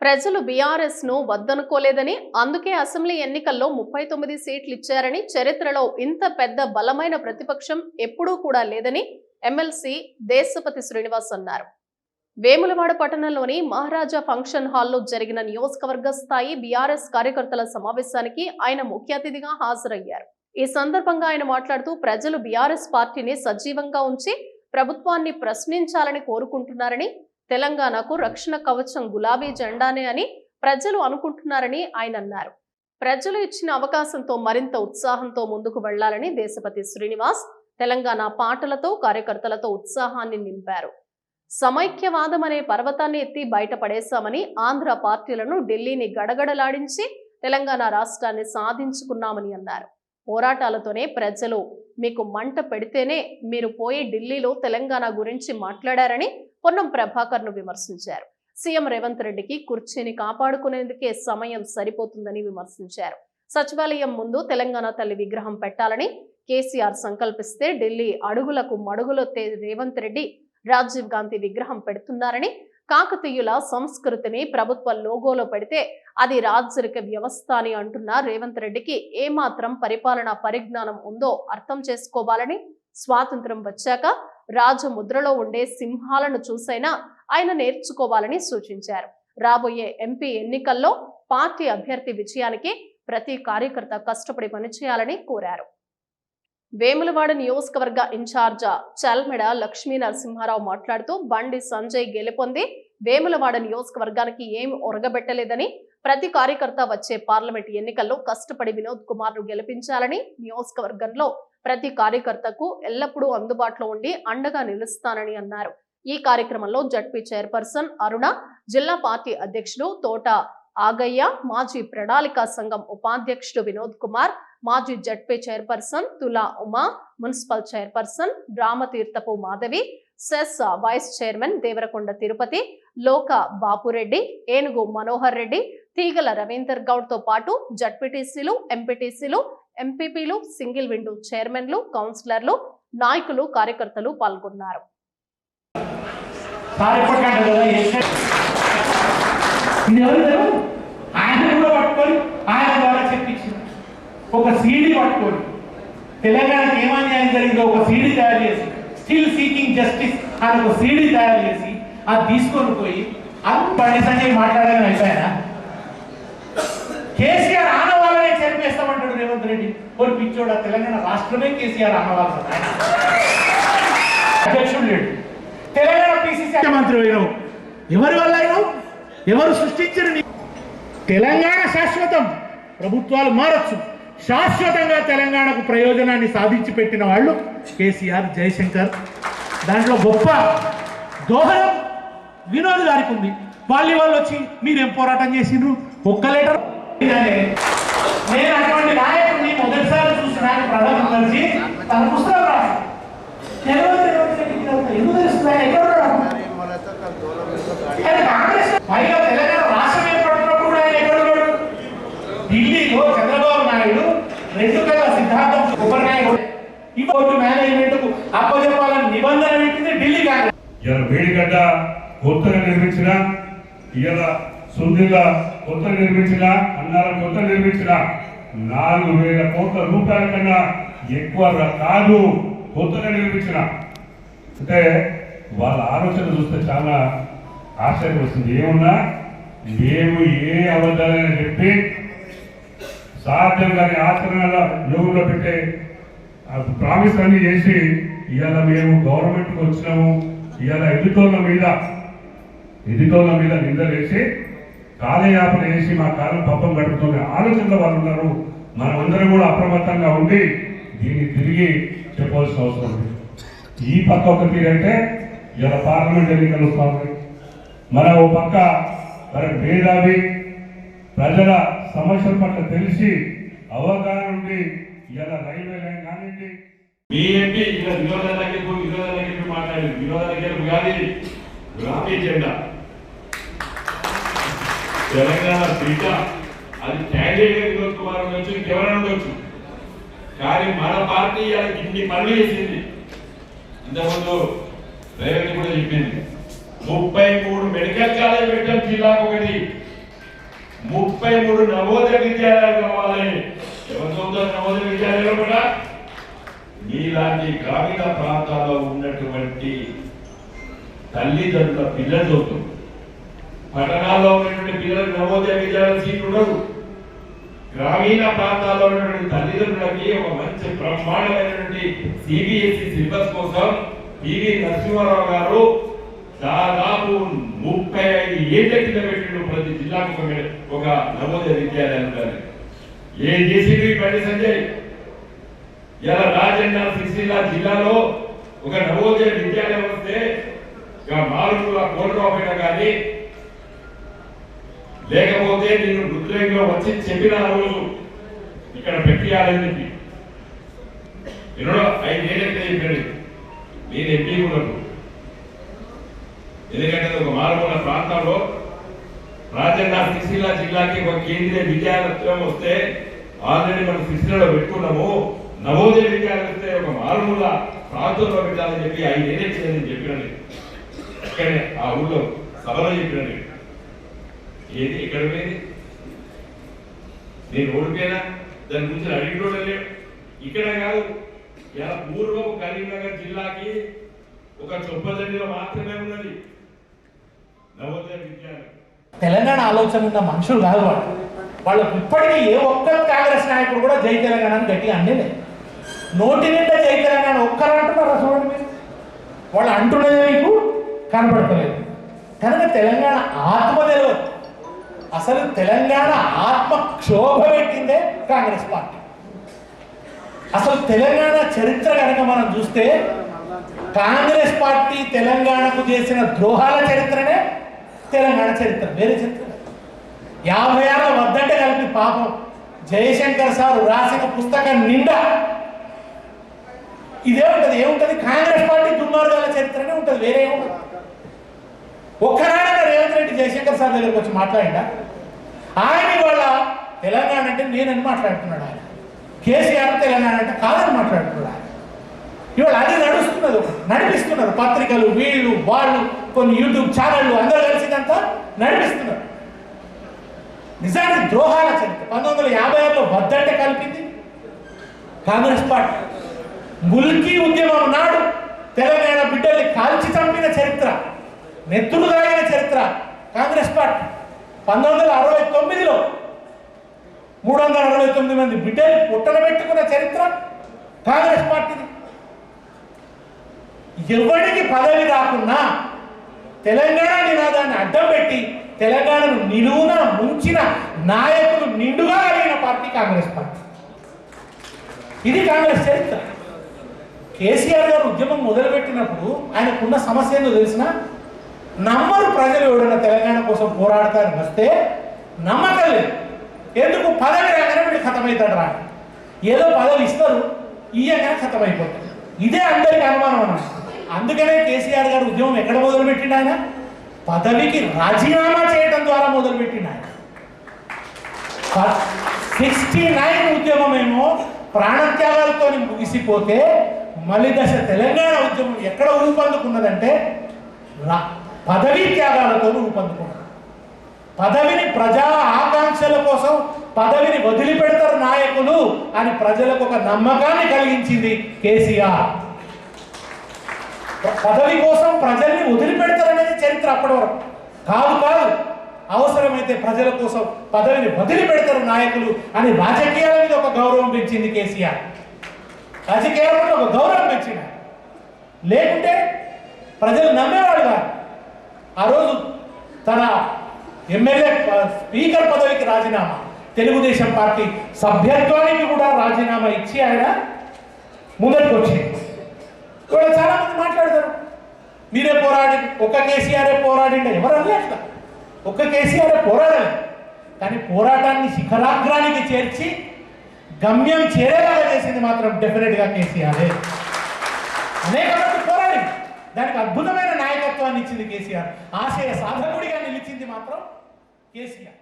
ప్రజలు బీఆర్ఎస్ను వద్దనుకోలేదని అందుకే అసెంబ్లీ ఎన్నికల్లో ముప్పై తొమ్మిది సీట్లు ఇచ్చారని చరిత్రలో ఇంత పెద్ద బలమైన ప్రతిపక్షం ఎప్పుడూ కూడా లేదని ఎమ్మెల్సీ దేశపతి శ్రీనివాస్ అన్నారు. వేములవాడ పట్టణంలోని మహారాజా ఫంక్షన్ హాల్లో జరిగిన నియోజకవర్గ స్థాయి బీఆర్ఎస్ కార్యకర్తల సమావేశానికి ఆయన ముఖ్య అతిథిగా హాజరయ్యారు. ఈ సందర్భంగా ఆయన మాట్లాడుతూ ప్రజలు బీఆర్ఎస్ పార్టీని సజీవంగా ఉంచి ప్రభుత్వాన్ని ప్రశ్నించాలని కోరుకుంటున్నారని తెలంగాణకు రక్షణ కవచం గులాబీ జెండానే అని ప్రజలు అనుకుంటున్నారని ఆయన అన్నారు. ప్రజలు ఇచ్చిన అవకాశంతో మరింత ఉత్సాహంతో ముందుకు వెళ్ళాలని దేశపతి శ్రీనివాస్ తెలంగాణ పాటలతో కార్యకర్తలతో ఉత్సాహాన్ని నింపారు. సమైక్యవాదం అనే పర్వతాన్ని ఎత్తి బయటపడేశామని ఆంధ్ర పార్టీలను ఢిల్లీని గడగడలాడించి తెలంగాణ రాష్ట్రాన్ని సాధించుకున్నామని అన్నారు. పోరాటాలతోనే ప్రజలు మీకు మంట పెడితేనే మీరు పోయి ఢిల్లీలో తెలంగాణ గురించి మాట్లాడారని పొన్నం ప్రభాకర్ను విమర్శించారు. సీఎం రేవంత్ రెడ్డికి కుర్చీని కాపాడుకునేందుకే సమయం సరిపోతుందని విమర్శించారు. సచివాలయం ముందు తెలంగాణ తల్లి విగ్రహం పెట్టాలని కేసీఆర్ సంకల్పిస్తే ఢిల్లీ అడుగులకు మడుగులొత్తే రేవంత్ రెడ్డి రాజీవ్ గాంధీ విగ్రహం పెడుతున్నారని కాకతీయుల సంస్కృతిని ప్రభుత్వ లోగోలో పెడితే అది రాజరిక వ్యవస్థ అని అంటున్న రేవంత్ రెడ్డికి ఏమాత్రం పరిపాలనా పరిజ్ఞానం ఉందో అర్థం చేసుకోవాలని స్వాతంత్రం వచ్చాక రాజముద్రలో ఉండే సింహాలను చూసైనా ఆయన నేర్చుకోవాలని సూచించారు. రాబోయే ఎంపీ ఎన్నికల్లో పార్టీ అభ్యర్థి విజయానికి ప్రతి కార్యకర్త కష్టపడి పనిచేయాలని కోరారు. వేములవాడ నియోజకవర్గ ఇన్ఛార్జ చల్మెడ లక్ష్మీ నరసింహారావు మాట్లాడుతూ బండి సంజయ్ గెలుపొంది వేములవాడ నియోజకవర్గానికి ఏమి ఒరగబెట్టలేదని ప్రతి కార్యకర్త వచ్చే పార్లమెంట్ ఎన్నికల్లో కష్టపడి వినోద్ కుమార్ను గెలిపించాలని నియోజకవర్గంలో ప్రతి కార్యకర్తకు ఎల్లప్పుడూ అందుబాటులో ఉండి అండగా నిలుస్తానని అన్నారు. ఈ కార్యక్రమంలో జడ్పీ చైర్పర్సన్ అరుణ జిల్లా పార్టీ అధ్యక్షుడు తోట ఆగయ్య మాజీ ప్రణాళికా సంఘం ఉపాధ్యక్షుడు వినోద్ కుమార్ మాజీ ZP chairperson Tula Uma municipal chairperson Ramatheerthapu Madhavi cess vice chairman Devarakonda Tirupati Loka Bapureddy Enugu Manohar Reddy తీగల రవీందర్ గౌడ్తో పాటు జడ్పీటీసీలు ఎంపీటీసీలు ఎంపీపీలు సింగిల్ విండో చైర్మన్లు కౌన్సిలర్లు నాయకులు కార్యకర్తలు పాల్గొన్నారు. ఆయన కూడా పట్టుకొని ఆయన ద్వారా చెప్పించింది ఒక సీడీ పట్టుకొని. తెలంగాణకి ఏమన్యాయం జరిగిందో ఒక సీడీ తయారు చేసి స్టిల్ సీకింగ్ జస్టిస్ అని ఒక సీడీ తయారు చేసి అది తీసుకొని పోయి అది బండి సంజయ్ మాట్లాడాలని అయిపోయానా? కేసీఆర్ ఆనవాళ్ళనే చనిపేస్తామంటాడు రేవంత్ రెడ్డి. ఒక పిచ్చోడ తెలంగాణ రాష్ట్రమే కేసీఆర్ ఆనవాళ్ళు అధ్యక్షుడు లేడు. తెలంగాణ పిసిసి మంత్రి అయినావు ఎవరి వల్ల అయినావు ఎవరు సృష్టించరు తెలంగాణ శాశ్వతం. ప్రభుత్వాలు మారచ్చు. శాశ్వతంగా తెలంగాణకు ప్రయోజనాన్ని సాధించి పెట్టిన వాళ్ళు కేసీఆర్ జయశంకర్. దాంట్లో గొప్ప దోహదం వినోద్ గారికి ఉంది. వాళ్ళు వాళ్ళు వచ్చి మీరేం పోరాటం చేసిండ్రు? ఒక్క లీటర్ నేను అటువంటి నాయకుడిని మొదటిసారి చూసిన ప్రణబ్ ముఖర్జీ. తన పుస్తకం రాశారు కాంగ్రెస్ పైగా తెలంగాణ రాష్ట్రం ఏర్పడుతున్నప్పుడు ఆయన ఎక్కడ ఢిల్లీలో చంద్రబాబు నాయుడు రెండు కళ్ళ సిద్ధాంతం కొబ్బరికాయ ఈ బోర్డు మేనేజ్మెంట్ అప్పచెప్పాలని నిబంధన పెట్టింది ఢిల్లీ కాంగ్రెస్. వేడిగడ్డ కొత్తగా నిర్మించిన ఇలా సుందిగా కొత్తగా నిర్మించిన అన్నారం కొత్త నిర్మించిన నాలుగు వేల కోట్ల రూపాయల కన్నా ఎక్కువ ర- కాదు కొత్తగా నిర్మించిన. అంటే వాళ్ళ ఆలోచన చూస్తే చాలా ఆశ్చర్యం వస్తుంది ఏమున్నా? మేము ఏ అబద్ధాలని చెప్పి సాధ్యం కాని ఆచరణలో యోగులో పెట్టే ప్రామిస్ అన్ని చేసి ఇవాళ మేము గవర్నమెంట్కి వచ్చినాము ఇవాళ ఎదుటోళ్ళ మీద ఎదుటోళ్ళ మీద నిందలేసి కాలయాపన వేసి మా కాలం పప్పం గడుపుతున్న ఆలోచనలో వాళ్ళు ఉన్నారు. మనమందరం కూడా అప్రమత్తంగా ఉండి దీన్ని తిరిగి చెప్పవలసిన అవసరం ఉంది. ఈ పక్క ఒక తీరైతే ఇలా పార్లమెంట్ ఎన్నికలు వస్తా ఉన్నాయి మన ఓ పక్క మరి మేధావి ప్రజల సమస్యల పట్ల తెలిసి అవగాహన ఉండి ఇలా రైల్వే లైన్ కానివ్వండి. మీ ఎంపీ ఇలా విరోధాల దగ్గరకు విరోధాల దగ్గరకు మాట్లాడింది విరోధాల దగ్గరకు గులాబీ జెండా తెలంగాణ బిడ్డ అది క్యాండిడేట్ వినోద్ కుమార్ ఉండొచ్చు ఇంకెవరైనా ఉండొచ్చు. కానీ మన పార్టీ ఇవాళ ఇన్ని పనులు చేసింది. ఇంతకుముందు రేవంత్ కూడా చెప్పింది. ముప్పై మూడు మెడికల్ కాలేజ్ పెట్టాం జిల్లాకు ఒకటి. ముప్పై మూడు నవోదయ విద్యాలయాలు కావాలని ఎవరు చదువుతారు నవోదయ విద్యాలయాలు కూడా? మీలాంటి గ్రామీణ ప్రాంతాల్లో ఉన్నటువంటి తల్లిదండ్రుల పిల్లలు చదువుతుంది పట్టణాల్లో ఉన్నటువంటి పిల్లలకు నవోదయ విద్యాలయ సీట్లు ఉండవు. గ్రామీణ ప్రాంతాల్లో ఉన్నటువంటి తల్లిదండ్రులకి ఒక మంచి బ్రహ్మాండమైనటువంటి సిబిఎస్ఈ సిలబస్ కోసం పివి నరసింహారావు గారు దాదాపు ముప్పై ఐదు ఏళ్ళ కింద పెట్టిండు ప్రతి జిల్లాకు ఒక ఒక నవోదయ విద్యాలయం కానీ ఏ జేసీబీ బండి సంజయ్? ఇలా రాజన్న సిరిసిల్ల జిల్లాలో ఒక నవోదయ విద్యాలయం వస్తే ఇక మారుమూల కోటరాపైన కానీ లేకపోతే నేను రుద్రంలో వచ్చి చెప్పిన ఆ రోజు ఇక్కడ పెట్టియాలని ఎన్నో ఎన్నడో ఐదేళ్ళకి చెప్పాడు నేను ఎంపీ ఉండదు ఎందుకంటే ఒక మారుమూల ప్రాంతంలో రాజన్న సిరిసిల్ల జిల్లాకి ఒక కేంద్రీయ విద్యాలయం వస్తే ఆల్రెడీ మనం సిరిసిల్లలో పెట్టుకున్నాము. నవోదయ విద్యాలయం వస్తే ఒక మారుమూల ప్రాంతంలో పెట్టాలని చెప్పి ఐదేళ్ళకి నేను చెప్పినాను. ఆ ఊళ్ళో సభలో చెప్పినాను. ఏది ఇక్కడ పోయింది? నేను ఓడిపోయినా దాని గురించి అడిగినోడే లేడు. ఇక్కడ కాదు ఇలా పూర్వం కరీంనగర్ జిల్లాకి ఒక చొప్పదండిలో మాత్రమే ఉన్నది. నవోదయ విద్యాలయం. తెలంగాణ ఆలోచన ఉన్న మనుషులు కాదు వాళ్ళు. వాళ్ళకు ఇప్పటికీ ఏ ఒక్క కాంగ్రెస్ నాయకుడు కూడా జై తెలంగాణ అని గట్టిగా అండేది నోటి నిండా జై తెలంగాణ ఒక్కరు అంటున్నారా చూడండి వాళ్ళు అంటున్నదే మీకు కనపడతలేదు. కనుక తెలంగాణ ఆత్మ తెలియదు. అసలు తెలంగాణ ఆత్మ క్షోభ పెట్టిందే కాంగ్రెస్ పార్టీ. అసలు తెలంగాణ చరిత్ర కనుక మనం చూస్తే కాంగ్రెస్ పార్టీ తెలంగాణకు చేసిన ద్రోహాల చరిత్రనే తెలంగాణ చరిత్ర వేరే చరిత్ర. యాభై ఆరు వద్దంటే కలిపి పాపం జయశంకర్ సార్ రాసిన పుస్తకం నిండా ఇదే ఉంటుంది ఏముంటది? కాంగ్రెస్ పార్టీ దుర్మార్గాల చరిత్రనే ఉంటుంది వేరే ఉంటుంది ఒక్కనాడైనా రేవంత్ రెడ్డి జయశంకర్ సార్ దగ్గరకు వచ్చి మాట్లాడినా ఆయన ఇవాళ తెలంగాణ అంటే నేనని మాట్లాడుతున్నాడు ఆయన. కేసీఆర్ తెలంగాణ అంటే కాదని మాట్లాడుతున్నాడు ఆయన. ఇవాళ అది నడుస్తున్నారు నడిపిస్తున్నారు. పత్రికలు వీళ్ళు వాళ్ళు కొన్ని యూట్యూబ్ ఛానళ్ళు అందరూ కలిసిందంతా నడిపిస్తున్నారు. నిజానికి ద్రోహాల చరిత్ర. పంతొమ్మిది వందల యాభై ఆరులో వద్దంటే కలిపింది. కాంగ్రెస్ పార్టీ. ముల్కీ ఉద్యమం నాడు తెలంగాణ బిడ్డల్ని కాల్చి చంపిన చరిత్ర. నెత్తులు తాగిన చరిత్ర. కాంగ్రెస్ పార్టీ. పంతొమ్మిది వందల అరవై తొమ్మిదిలో మూడు వందల అరవై తొమ్మిది మంది బిడ్డలు పుట్టనబెట్టుకున్న చరిత్ర కాంగ్రెస్ పార్టీది. ఎవరికి పదవి రాకున్నా తెలంగాణ నినాదాన్ని అడ్డం పెట్టి తెలంగాణను నిలువున ముంచిన నాయకులు నిండుగా కలిగిన పార్టీ కాంగ్రెస్ పార్టీ. ఇది కాంగ్రెస్ చరిత్ర. కేసీఆర్ గారు ఉద్యమం మొదలుపెట్టినప్పుడు ఆయనకున్న సమస్య ఏందో తెలిసిన నమ్మరు ప్రజలు ఎవడన్నా తెలంగాణ కోసం పోరాడతారని వస్తే నమ్మకం లేదు. ఎందుకు? పదవి రాగానే వీడు ఖతమవుతాడు రా. ఏదో పదవి ఇస్తారు ఇయ్యగానే ఖతమైపోతాడు ఇదే అందరికి అనుమానం అన్నమాట. అందుకనే కేసీఆర్ గారు ఉద్యమం ఎక్కడ మొదలుపెట్టిండు ఆయన? పదవికి రాజీనామా చేయడం ద్వారా మొదలుపెట్టిండు ఆయన. సిక్స్టీ నైన్ ఉద్యమం ఏమో ప్రాణత్యాగాలతో ముగిసిపోతే మళ్ళీ దశ తెలంగాణ ఉద్యమం ఎక్కడ ఊపందుకున్నదంటే రా- పదవీ త్యాగాలతో ఊపందుకున్నది పదవిని ప్రజా ఆకాంక్షల కోసం పదవిని వదిలిపెడతారు నాయకులు అని ప్రజలకు ఒక నమ్మకాన్ని కలిగించింది కేసీఆర్. పదవి కోసం ప్రజల్ని వదిలిపెడతారనేది చరిత్ర అప్పటి వరకు. కాదు కాదు. అవసరమైతే ప్రజల కోసం పదవిని వదిలిపెడతారు నాయకులు అని రాజకీయాల మీద ఒక గౌరవం పెంచింది కేసీఆర్. రాజకీయాల మీద ఒక గౌరవం పెంచింది. లేకుంటే ప్రజలు నమ్మేవాడు కాదు. ఆ రోజు తన ఎమ్మెల్యే స్పీకర్ పదవికి రాజీనామా. తెలుగుదేశం పార్టీ సభ్యత్వానికి కూడా రాజీనామా ఇచ్చి ఆయన ముందరికి వచ్చింది ఇక్కడ చాలా మంది మాట్లాడతారు. మీరే పోరాడి ఒక్క కేసీఆరే పోరాడిండే. ఎవరు అనలేదు ఒక్క కేసీఆరే పోరాడాలి. కానీ పోరాటాన్ని శిఖరాగ్రానికి చేర్చి గమ్యం చేరేలాగా చేసింది మాత్రం డెఫినెట్గా కేసీఆరే. అనేక మంది పోరాడి. దానికి అద్భుతమైన నాయకత్వాన్ని ఇచ్చింది కేసీఆర్. ఆశయ సాధకుడిగా నిలిచింది మాత్రం కేసీఆర్.